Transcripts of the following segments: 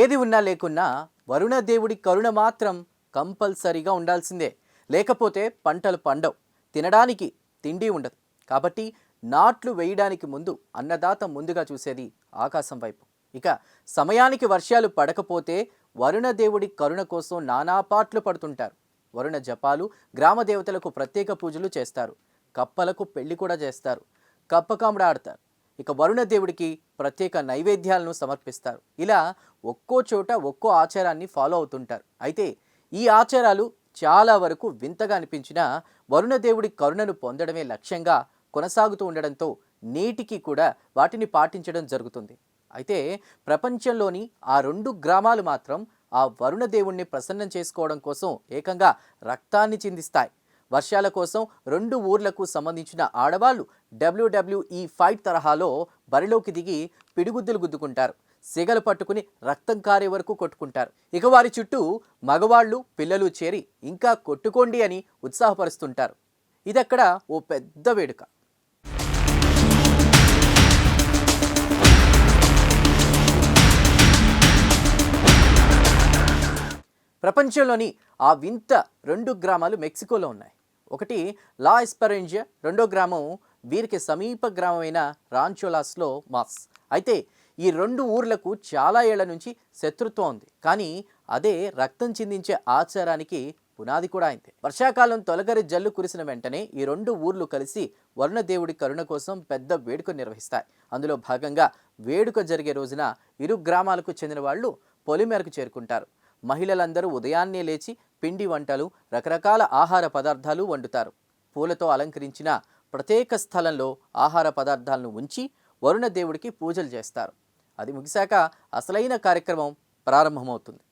ఏది ఉన్నా లేకున్నా వరుణ దేవుడి కరుణ మాత్రం కంపల్సరీగా ఉండాల్సిందే. లేకపోతే పంటలు పండవు. తినడానికి తిండి ఉండదు. కాబట్టి నాట్లు వేయడానికి ముందు అన్నదాత ముందుగా చూసేది ఆకాశం వైపు. ఇక సమయానికి వర్షాలు పడకపోతే వరుణ దేవుడి కరుణ కోసం నానాపాట్లు పడుతుంటారు. వరుణ జపాలు గ్రామ దేవతలకు ప్రత్యేక పూజలు చేస్తారు. కప్పలకు పెళ్ళి కూడా చేస్తారు. కప్పకాముడ ఆడతారు. ఇక వరుణ దేవుడికి ప్రత్యేక నైవేద్యాలను సమర్పిస్తారు. ఇలా ఒక్కో చోట ఒక్కో ఆచారాన్ని ఫాలో అవుతుంటారు. అయితే ఈ ఆచారాలు చాలా వరకు వింతగా అనిపించినా వరుణ దేవుడి కరుణను పొందడమే లక్ష్యంగా కొనసాగుతూ ఉండడంతో నేటికి కూడా వాటిని పాటించడం జరుగుతుంది. అయితే ప్రపంచంలోని ఆ రెండు గ్రామాలు మాత్రం ఆ వరుణ దేవుణ్ణి ప్రసన్నం చేసుకోవడం కోసం ఏకంగా రక్తాన్ని చిందిస్తాయి. వర్షాల కోసం రెండు ఊర్లకు సంబంధించిన ఆడవాళ్ళు డబ్ల్యూడబ్ల్యూఈ ఫైట్ తరహాలో బరిలోకి దిగి పిడిగుద్దులు గుద్దుకుంటారు. సిగలు పట్టుకుని రక్తం కారే వరకు కొట్టుకుంటారు. ఇక వారి చుట్టూ మగవాళ్ళు పిల్లలు చేరి ఇంకా కొట్టుకోండి అని ఉత్సాహపరుస్తుంటారు. ఇదక్కడ ఓ పెద్ద వేడుక. ప్రపంచంలోని ఆ వింత రెండు గ్రామాలు మెక్సికోలో ఉన్నాయి. ఒకటి లా ఎస్పరెంజియా రెండో గ్రామం వీరికి సమీప గ్రామమైన రాంచోలాస్లో మాస్. అయితే ఈ రెండు ఊర్లకు చాలా ఏళ్ళ నుంచి శత్రుత్వం ఉంది. కానీ అదే రక్తం చిందించే ఆచారానికి పునాది కూడా అయింది. వర్షాకాలం తొలగరి జల్లు కురిసిన వెంటనే ఈ రెండు ఊర్లు కలిసి వరుణదేవుడి కరుణ కోసం పెద్ద వేడుక నిర్వహిస్తాయి. అందులో భాగంగా వేడుక జరిగే రోజున ఇరు గ్రామాలకు చెందిన వాళ్ళు పొలిమేరకు చేరుకుంటారు. మహిళలందరూ ఉదయాన్నే లేచి పిండి వంటలు రకరకాల ఆహార పదార్థాలు వండుతారు. పూలతో అలంకరించిన ప్రత్యేక స్థలంలో ఆహార పదార్థాలను ఉంచి వరుణ దేవుడికి పూజలు చేస్తారు. అది ముగిశాక అసలైన కార్యక్రమం ప్రారంభమవుతుంది.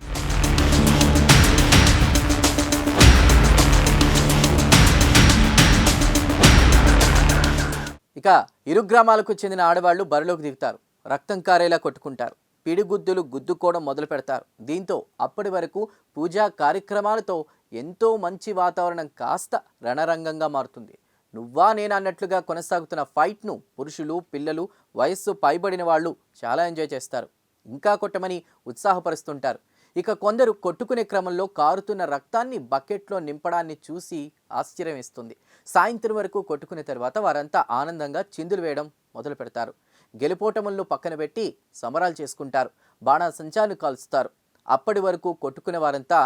ఇక ఇరు గ్రామాలకు చెందిన ఆడవాళ్ళు బరిలోకి దిగుతారు. రక్తం కారేలా కొట్టుకుంటారు. పిడిగుద్దులు గుద్దుకోవడం మొదలు పెడతారు. దీంతో అప్పటి వరకు పూజా కార్యక్రమాలతో ఎంతో మంచి వాతావరణం కాస్త రణరంగంగా మారుతుంది. నువ్వా నేను అన్నట్లుగా కొనసాగుతున్న ఫైట్ను పురుషులు పిల్లలు వయస్సు పైబడిన వాళ్ళు చాలా ఎంజాయ్ చేస్తారు. ఇంకా కొట్టమని ఉత్సాహపరుస్తుంటారు. ఇక కొందరు కొట్టుకునే క్రమంలో కారుతున్న రక్తాన్ని బకెట్లో నింపడాన్ని చూసి ఆశ్చర్యం ఇస్తుంది సాయంత్రం వరకు కొట్టుకునే తర్వాత వారంతా ఆనందంగా చిందులు వేయడం మొదలు పెడతారు గెలుపోటములను పక్కన పెట్టి సమరాలు చేసుకుంటారు. బాణాసంచాలు కాలుస్తారు అప్పటి వరకు కొట్టుకునే వారంతా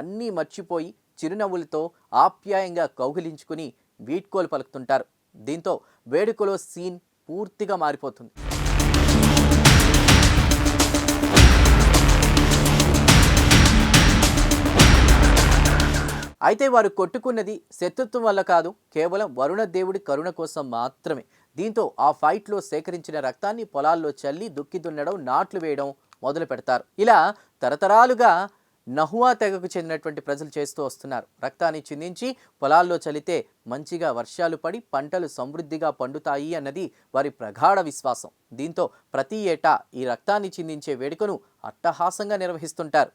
అన్నీ మర్చిపోయి చిరునవ్వులతో ఆప్యాయంగా కౌగిలించుకుని వీడ్కోలు పలుకుతుంటారు. దీంతో వేడుకలో సీన్ పూర్తిగా మారిపోతుంది. అయితే వారు కొట్టుకున్నది శత్రుత్వం వల్ల కాదు కేవలం వరుణ దేవుడి కరుణ కోసం మాత్రమే. దీంతో ఆ ఫైట్లో సేకరించిన రక్తాన్ని పొలాల్లో చల్లి దుక్కి దున్నడం నాట్లు వేయడం మొదలు పెడతారు. ఇలా తరతరాలుగా నహువా తెగకు చెందినటువంటి ప్రజలు చేస్తూ వస్తున్నారు. రక్తాన్ని చిందించి పొలాల్లో చలితే మంచిగా వర్షాలు పడి పంటలు సమృద్ధిగా పండుతాయి అన్నది వారి ప్రగాఢ విశ్వాసం. దీంతో ప్రతి ఏటా ఈ రక్తాన్ని చిందించే వేడుకను అట్టహాసంగా నిర్వహిస్తుంటారు.